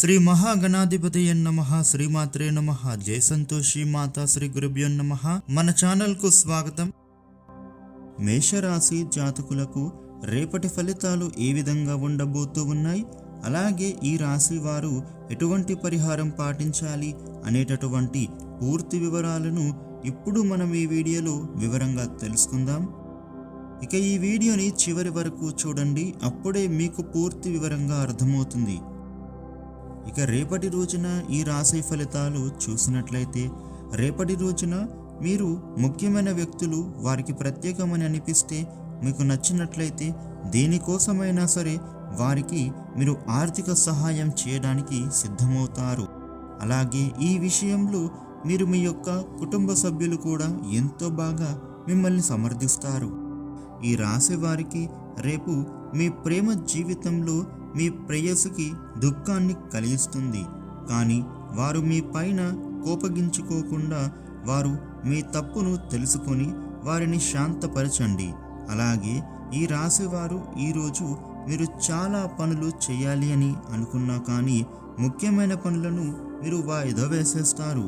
శ్రీ మహాగణాధిపతి నమ శ్రీమాత్రే నమ జయ సంతోషి మాతా శ్రీ గురుభ్యో నమ. మన ఛానల్కు స్వాగతం. మేషరాశి జాతకులకు రేపటి ఫలితాలు ఏ విధంగా ఉండబోతూ ఉన్నాయి? అలాగే ఈ రాశి వారు ఎటువంటి పరిహారం పాటించాలి అనేటటువంటి పూర్తి వివరాలను ఇప్పుడు మనం ఈ వీడియోలో వివరంగా తెలుసుకుందాం. ఇక ఈ వీడియోని చివరి వరకు చూడండి అప్పుడే మీకు పూర్తి వివరంగా అర్థమవుతుంది. ఇక రేపటి రోజున ఈ రాశి ఫలితాలు చూసినట్లయితే రేపటి రోజున మీరు ముఖ్యమైన వ్యక్తులు వారికి ప్రత్యేకమని అనిపిస్తే మీకు నచ్చినట్లయితే దేనికోసమైనా సరే వారికి మీరు ఆర్థిక సహాయం చేయడానికి సిద్ధమవుతారు. అలాగే ఈ విషయంలో మీరు మీ యొక్క కుటుంబ సభ్యులు కూడా ఎంతో బాగా మిమ్మల్ని సమర్థిస్తారు. ఈ రాశి వారికి రేపు మీ ప్రేమ జీవితంలో మీ ప్రేయసుకి దుఃఖాన్ని కలిగిస్తుంది. కానీ వారు మీ పైన కోపగించుకోకుండా వారు మీ తప్పును తెలుసుకొని వారిని శాంతపరచండి. అలాగే ఈ రాశివారు ఈరోజు మీరు చాలా పనులు చేయాలి అని అనుకున్నా కానీ ముఖ్యమైన పనులను మీరు వాయిదా వేసేస్తారు.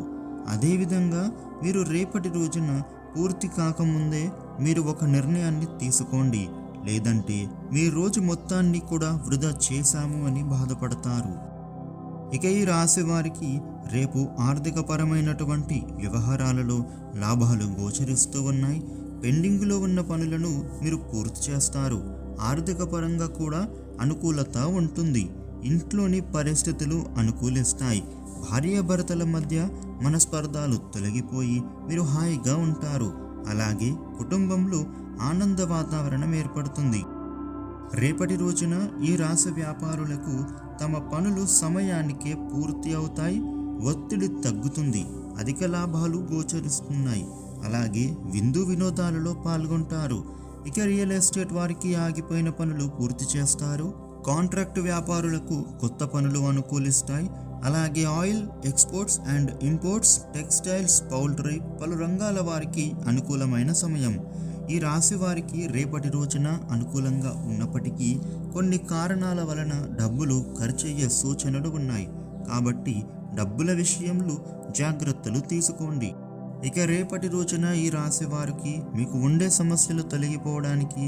అదేవిధంగా మీరు రేపటి రోజున పూర్తి కాకముందే మీరు ఒక నిర్ణయాన్ని తీసుకోండి. లేదంటే మీ రోజు మొత్తాన్ని కూడా వృధా చేశాము అని బాధపడతారు. ఇక ఈ రాశి వారికి రేపు ఆర్థికపరమైనటువంటి వ్యవహారాలలో లాభాలు గోచరిస్తూ ఉన్నాయి. పెండింగ్లో ఉన్న పనులను మీరు పూర్తి చేస్తారు. ఆర్థిక పరంగా కూడా అనుకూలత ఉంటుంది. ఇంట్లోని పరిస్థితులు అనుకూలిస్తాయి. భార్యాభర్తల మధ్య మనస్పర్ధాలు తొలగిపోయి మీరు హాయిగా ఉంటారు. అలాగే కుటుంబంలో ఆనంద వాతావరణం ఏర్పడుతుంది. రేపటి రోజున ఈ రాశి వ్యాపారులకు తమ పనులు సమయానికే పూర్తి అవుతాయి ఒత్తిడి తగ్గుతుంది అధిక లాభాలు గోచరిస్తున్నాయి. అలాగే విందు వినోదాలలో పాల్గొంటారు. ఇక రియల్ ఎస్టేట్ వారికి ఆగిపోయిన పనులు పూర్తి చేస్తారు. కాంట్రాక్ట్ వ్యాపారులకు కొత్త పనులు అనుకూలిస్తాయి. అలాగే oil exports and imports textiles poultry పలు రంగాల వారికి అనుకూలమైన సమయం. ఈ రాశి వారికి రేపటి రోజున అనుకూలంగా ఉన్నప్పటికీ కొన్ని కారణాల వలన డబ్బులు ఖర్చయ్యే సూచనలు ఉన్నాయి. కాబట్టి డబ్బుల విషయంలో జాగ్రత్తలు తీసుకోండి. ఇక రేపటి రోజున ఈ రాశివారికి మీకు ఉండే సమస్యలు తొలగిపోవడానికి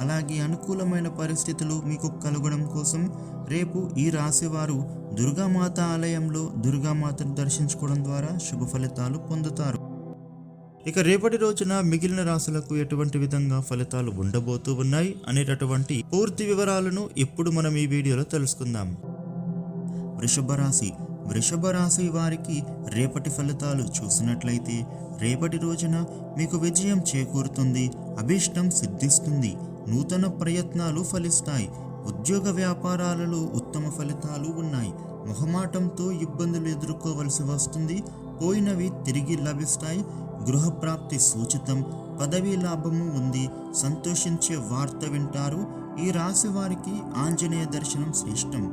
అలాగే అనుకూలమైన పరిస్థితులు మీకు కలగడం కోసం రేపు ఈ రాశివారు దుర్గామాత ఆలయంలో దుర్గామాతను దర్శించుకోవడం ద్వారా శుభ ఫలితాలు పొందుతారు. ఇక రేపటి రోజున మిగిలిన రాశులకు ఎటువంటి విధంగా ఫలితాలు ఉండబోతూ ఉన్నాయి అనేటటువంటి పూర్తి వివరాలను ఇప్పుడు మనం ఈ వీడియోలో తెలుసుకుందాం. వృషభ రాశి వృషభ రాశి వారికి రేపటి ఫలితాలు చూసినట్లయితే రేపటి రోజున మీకు విజయం చేకూరుతుంది అభీష్టం సిద్ధిస్తుంది నూతన ప్రయత్నాలు ఫలిస్తాయి ఉద్యోగ వ్యాపారాలలో ఉత్తమ ఫలితాలు ఉన్నాయి. మొహమాటంతో ఇబ్బందులు ఎదుర్కోవలసి వస్తుంది పోయినవి తిరిగి లభిస్తాయి గృహప్రాప్తి సూచితం పదవీ లాభము ఉంది సంతోషించే వార్త వింటారు ఈ రాశి వారికి ఆంజనేయ దర్శనం శ్రేష్టం.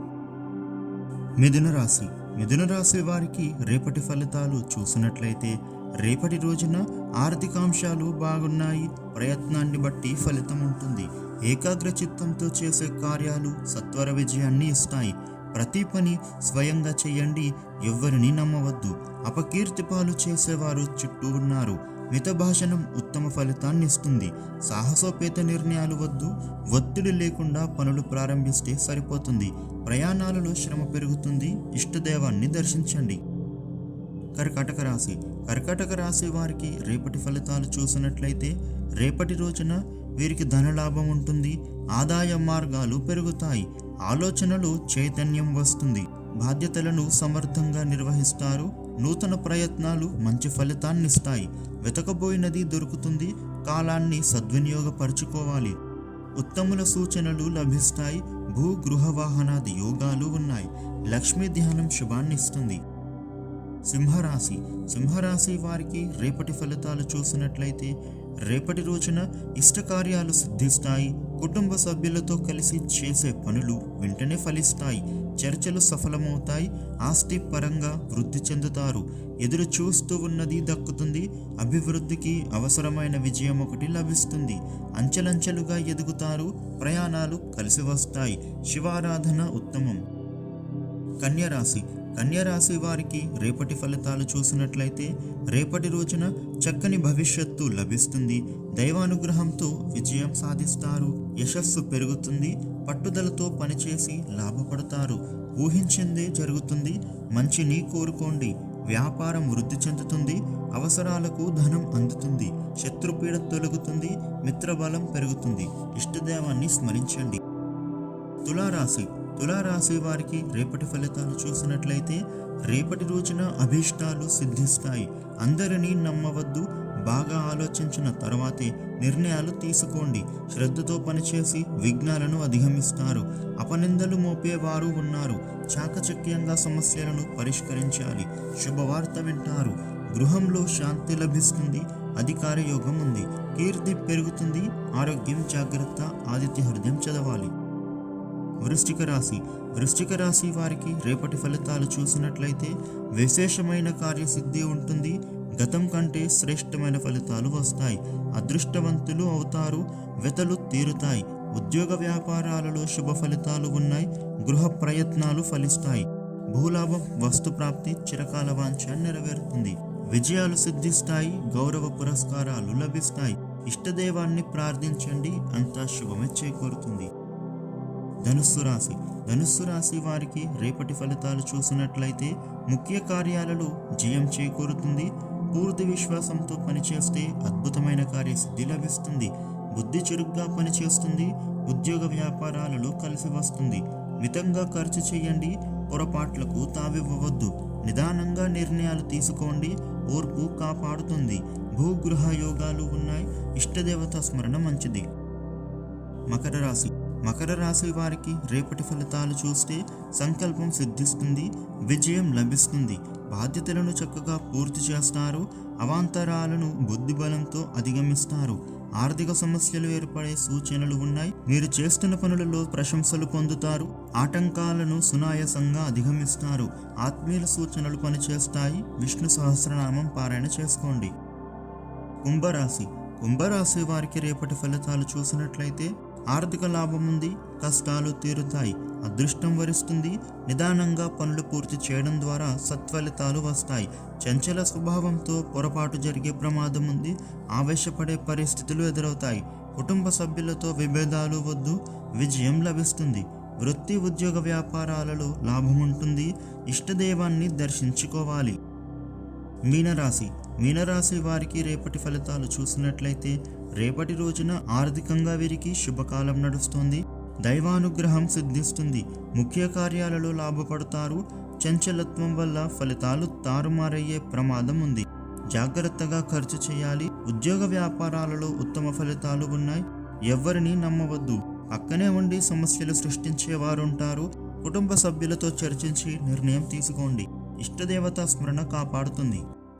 మిథున రాశి మిథున రాశి వారికి రేపటి ఫలితాలు చూసినట్లయితే రేపటి రోజున ఆర్థిక అంశాలు బాగున్నాయి. ప్రయత్నాన్ని బట్టి ఫలితం ఉంటుంది. ఏకాగ్ర చిత్తంతో చేసే కార్యాలు సత్వర విజయాన్ని ఇస్తాయి. ప్రతి పని స్వయంగా చేయండి. ఎవరిని నమ్మవద్దు. అపకీర్తి పాలు చేసేవారు చుట్టూ ఉన్నారు. మితభాషణం ఉత్తమ ఫలితాన్ని ఇస్తుంది సాహసోపేత నిర్ణయాలు వద్దు ఒత్తిడి లేకుండా పనులు ప్రారంభిస్తే సరిపోతుంది. ప్రయాణాలలో శ్రమ పెరుగుతుంది ఇష్టదేవాన్ని దర్శించండి. కర్కాటక రాశి. కర్కాటక రాశి వారికి రేపటి ఫలితాలు చూసినట్లయితే రేపటి రోజున వీరికి ధనలాభం ఉంటుంది ఆదాయ మార్గాలు పెరుగుతాయి ఆలోచనలు చైతన్యం వస్తుంది. బాధ్యతలను సమర్థంగా నిర్వహిస్తారు నూతన ప్రయత్నాలు మంచి ఫలితాన్నిస్తాయి. వెతకబోయినది దొరుకుతుంది. కాలాన్ని సద్వినియోగపరుచుకోవాలి. ఉత్తముల సూచనలు లభిస్తాయి. భూ గృహ వాహనాది యోగాలు ఉన్నాయి. లక్ష్మీ ధ్యానం శుభాన్నిస్తుంది. సింహరాశి. సింహరాశి వారికి రేపటి ఫలితాలు చూసినట్లయితే రేపటి రోజున ఇష్టకార్యాలు సిద్ధిస్తాయి కుటుంబ సభ్యులతో కలిసి చేసే పనులు వెంటనే ఫలిస్తాయి చర్చలు సఫలమవుతాయి ఆస్తి పరంగా వృద్ధి చెందుతారు. ఎదురు చూస్తూ ఉన్నది దక్కుతుంది అభివృద్ధికి అవసరమైన విజయం ఒకటి లభిస్తుంది. అంచెలంచెలుగా ఎదుగుతారు ప్రయాణాలు కలిసి వస్తాయి. శివారాధన ఉత్తమం. కన్యరాశి కన్యరాశి వారికి రేపటి ఫలితాలు చూసినట్లయితే రేపటి రోజున చక్కని భవిష్యత్తు లభిస్తుంది. దైవానుగ్రహంతో విజయం సాధిస్తారు. యశస్సు పెరుగుతుంది. పట్టుదలతో పనిచేసి లాభపడతారు. ఊహించిందే జరుగుతుంది. మంచిని కోరుకోండి. వ్యాపారం వృద్ధి చెందుతుంది. అవసరాలకు ధనం అందుతుంది. శత్రుపీడ తొలగుతుంది. మిత్రబలం పెరుగుతుంది. ఇష్టదేవాన్ని స్మరించండి. తులారాశి తులారాశి వారికి రేపటి ఫలితాలు చూసినట్లయితే రేపటి రోజున అభీష్టాలు సిద్ధిస్తాయి. అందరినీ నమ్మవద్దు. బాగా ఆలోచించిన తర్వాతే నిర్ణయాలు తీసుకోండి. శ్రద్ధతో పనిచేసి విఘ్నాలను అధిగమిస్తారు. అపనిందలు మోపేవారు ఉన్నారు. చాకచక్యంగా సమస్యలను పరిష్కరించాలి. శుభవార్త వింటారు. గృహంలో శాంతి లభిస్తుంది. అధికార యోగం ఉంది. కీర్తి పెరుగుతుంది. ఆరోగ్యం జాగ్రత్త. ఆదిత్య హృదయం చదవాలి. వృష్టిక రాశి. వృష్టిక రాశి వారికి రేపటి ఫలితాలు చూసినట్లయితే విశేషమైన కార్యసిద్ధి ఉంటుంది. గతం కంటే శ్రేష్టమైన ఫలితాలు వస్తాయి. అదృష్టవంతులు అవుతారు. వెతలు తీరుతాయి. ఉద్యోగ వ్యాపారాలలో శుభ ఫలితాలు ఉన్నాయి. గృహ ప్రయత్నాలు ఫలిస్తాయి. భూలాభం వస్తు ప్రాప్తి చిరకాల వాంఛ నెరవేరుతుంది. విజయాలు సిద్ధిస్తాయి. గౌరవ పురస్కారాలు లభిస్తాయి. ఇష్టదేవాన్ని ప్రార్థించండి. అంతా శుభమే చేకూరుతుంది. ధనుస్సు రాశి. ధనుస్సు రాశి వారికి రేపటి ఫలితాలు చూసినట్లయితే ముఖ్య కార్యాలలో జయం చేకూరుతుంది. పూర్తి విశ్వాసంతో పనిచేస్తే అద్భుతమైన కార్యసిద్ధి లభిస్తుంది. బుద్ధి చురుగ్గా పనిచేస్తుంది. ఉద్యోగ వ్యాపారాలలో కలిసి వస్తుంది. మితంగా ఖర్చు చేయండి. పొరపాట్లకు తావివ్వవద్దు. నిదానంగా నిర్ణయాలు తీసుకోండి. ఓర్పు కాపాడుతుంది. భూగృహ యోగాలు ఉన్నాయి. ఇష్టదేవత స్మరణ మంచిది. మకర రాశి. మకర రాశి వారికి రేపటి ఫలితాలు చూస్తే సంకల్పం సిద్ధిస్తుంది విజయం లభిస్తుంది. బాధ్యతలను చక్కగా పూర్తి చేస్తారు అవాంతరాలను బుద్ధిబలంతో అధిగమిస్తారు. ఆర్థిక సమస్యలు ఏర్పడే సూచనలు ఉన్నాయి. మీరు చేస్తున్న పనులలో ప్రశంసలు పొందుతారు ఆటంకాలను సునాయాసంగా అధిగమిస్తారు. ఆత్మీయుల సూచనలు పనిచేస్తాయి. విష్ణు సహస్రనామం పారాయణ చేసుకోండి. కుంభరాశి. కుంభరాశి వారికి రేపటి ఫలితాలు చూసినట్లయితే ఆర్థిక లాభం ఉంది కష్టాలు తీరుతాయి అదృష్టం వరిస్తుంది నిదానంగా పనులు పూర్తి చేయడం ద్వారా సత్ఫలితాలు వస్తాయి. చంచల స్వభావంతో పొరపాటు జరిగే ప్రమాదం ఉంది ఆవేశపడే పరిస్థితులు ఎదురవుతాయి. కుటుంబ సభ్యులతో విభేదాలు వద్దు విజయం లభిస్తుంది. వృత్తి ఉద్యోగ వ్యాపారాలలో లాభం ఉంటుంది ఇష్టదైవాన్ని దర్శించుకోవాలి. మీనరాశి మీనరాశి వారికి రేపటి ఫలితాలు చూసినట్లయితే రేపటి రోజున ఆర్థికంగా వీరికి శుభకాలం నడుస్తుంది. దైవానుగ్రహం సిద్ధిస్తుంది. ముఖ్య కార్యాలలో లాభపడతారు. చంచలత్వం వల్ల ఫలితాలు తారుమారయ్యే ప్రమాదం ఉంది. జాగ్రత్తగా ఖర్చు చేయాలి. ఉద్యోగ వ్యాపారాలలో ఉత్తమ ఫలితాలు ఉన్నాయి. ఎవరిని నమ్మవద్దు. పక్కనే ఉండి సమస్యలు సృష్టించేవారుంటారు. కుటుంబ సభ్యులతో చర్చించి నిర్ణయం తీసుకోండి. ఇష్టదేవత స్మరణ కాపాడుతుంది.